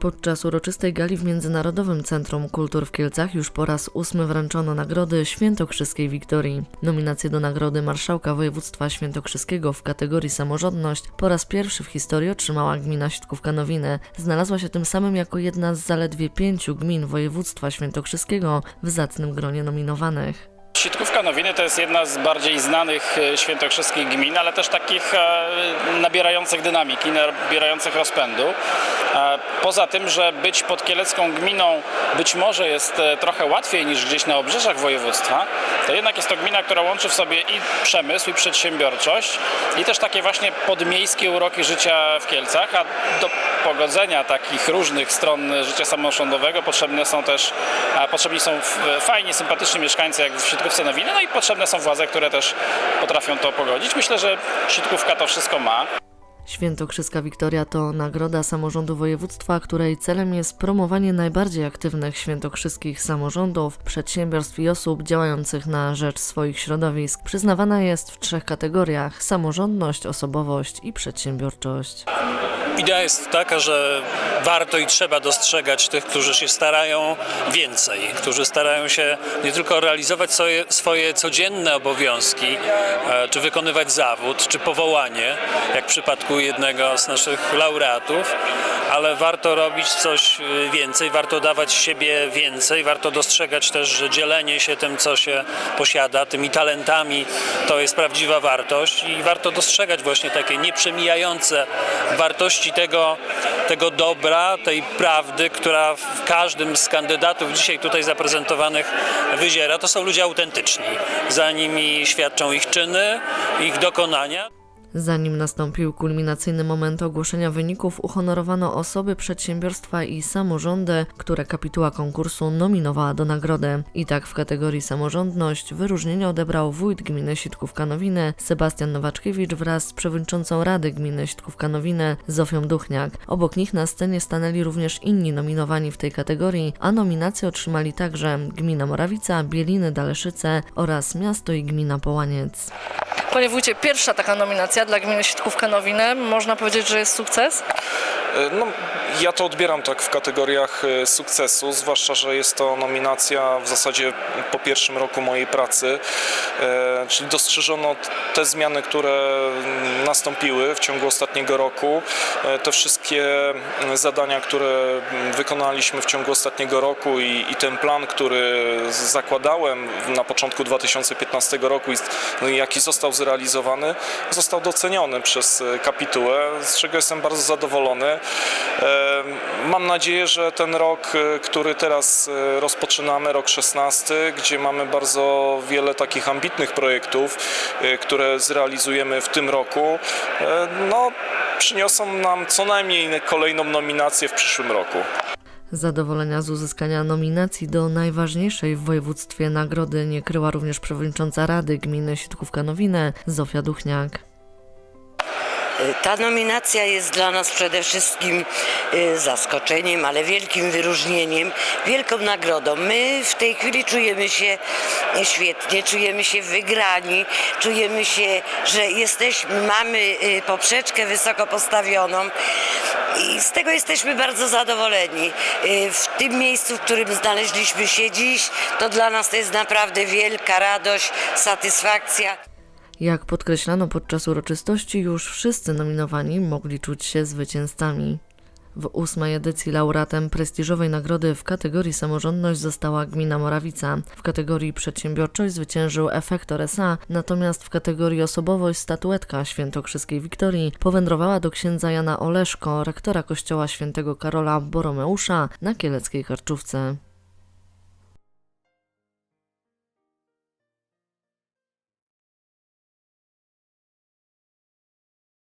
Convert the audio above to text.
Podczas uroczystej gali w Międzynarodowym Centrum Kultur w Kielcach już po raz ósmy wręczono nagrody Świętokrzyskiej Wiktorii. Nominację do nagrody Marszałka Województwa Świętokrzyskiego w kategorii Samorządność po raz pierwszy w historii otrzymała gmina Sitkówka-Nowinę. Znalazła się tym samym jako jedna z zaledwie pięciu gmin województwa świętokrzyskiego w zacnym gronie nominowanych. Sitkówka Nowiny to jest jedna z bardziej znanych e, świętokrzyskich gmin, ale też takich e, nabierających dynamiki, nabierających rozpędu. E, Poza tym, że być podkielecką gminą być może jest trochę łatwiej niż gdzieś na obrzeżach województwa, to jednak jest to gmina, która łączy w sobie i przemysł, i przedsiębiorczość, i też takie właśnie podmiejskie uroki życia w Kielcach, a do pogodzenia takich różnych stron życia samorządowego potrzebne są też, potrzebni są fajni, sympatyczni mieszkańcy jak w Sitkówce Nowiny, no i potrzebne są władze, które też potrafią to pogodzić. Myślę, że Sitkówka to wszystko ma. Świętokrzyska Wiktoria to nagroda samorządu województwa, której celem jest promowanie najbardziej aktywnych świętokrzyskich samorządów, przedsiębiorstw i osób działających na rzecz swoich środowisk. Przyznawana jest w trzech kategoriach: samorządność, osobowość i przedsiębiorczość. Idea jest taka, że warto i trzeba dostrzegać tych, którzy się starają więcej, którzy starają się nie tylko realizować swoje, swoje codzienne obowiązki, e, czy wykonywać zawód, czy powołanie, jak w przypadku jednego z naszych laureatów, ale warto robić coś e, więcej, warto dawać siebie więcej, warto dostrzegać też, że dzielenie się tym, co się posiada, tymi talentami, to jest prawdziwa wartość i warto dostrzegać właśnie takie nieprzemijające wartości tego, tego dobra, tej prawdy, która w każdym z kandydatów dzisiaj tutaj zaprezentowanych wyziera. To są ludzie autentyczni. Za nimi świadczą ich czyny, ich dokonania. Zanim nastąpił kulminacyjny moment ogłoszenia wyników, uhonorowano osoby, przedsiębiorstwa i samorządy, które kapituła konkursu nominowała do nagrody. I tak w kategorii samorządność wyróżnienie odebrał wójt gminy Sitkówka-Nowiny Sebastian Nowaczkiewicz wraz z przewodniczącą Rady Gminy Sitkówka-Nowiny Zofią Duchniak. Obok nich na scenie stanęli również inni nominowani w tej kategorii, a nominacje otrzymali także gmina Morawica, Bieliny, Daleszyce oraz miasto i gmina Połaniec. Panie wójcie, pierwsza taka nominacja dla gminy Sitkówka-Nowinę. Można powiedzieć, że jest sukces? E, No, ja to odbieram tak w kategoriach e, sukcesu, zwłaszcza, że jest to nominacja w zasadzie po pierwszym roku mojej pracy, e, czyli dostrzeżono te zmiany, które nastąpiły w ciągu ostatniego roku, e, te wszystkie zadania, które wykonaliśmy w ciągu ostatniego roku i, i ten plan, który zakładałem na początku 2015 roku no, jaki został zrealizowany, został doceniony przez kapitułę, z czego jestem bardzo zadowolony. Mam nadzieję, że ten rok, e, który teraz e, rozpoczynamy, rok 16, gdzie mamy bardzo wiele takich ambitnych projektów, e, które zrealizujemy w tym roku, no, przyniosą nam co najmniej kolejną nominację w przyszłym roku. Zadowolenia z uzyskania nominacji do najważniejszej w województwie nagrody nie kryła również przewodnicząca Rady Gminy Sitkówka-Nowinę Zofia Duchniak. Ta nominacja jest dla nas przede wszystkim y, zaskoczeniem, ale wielkim wyróżnieniem, wielką nagrodą. My w tej chwili czujemy się świetnie, czujemy się wygrani, czujemy się, że jesteśmy, mamy y, poprzeczkę wysoko postawioną i z tego jesteśmy bardzo zadowoleni. W tym miejscu, w którym znaleźliśmy się dziś, to dla nas to jest naprawdę wielka radość, satysfakcja. Jak podkreślano podczas uroczystości, już wszyscy nominowani mogli czuć się zwycięzcami. W ósmej edycji laureatem prestiżowej nagrody w kategorii samorządność została gmina Morawica. W kategorii przedsiębiorczość zwyciężył Efektor S.A., natomiast w kategorii osobowość statuetka Świętokrzyskiej Wiktorii powędrowała do księdza Jana Oleszko, rektora kościoła świętego Karola Boromeusza na Kieleckiej Karczówce.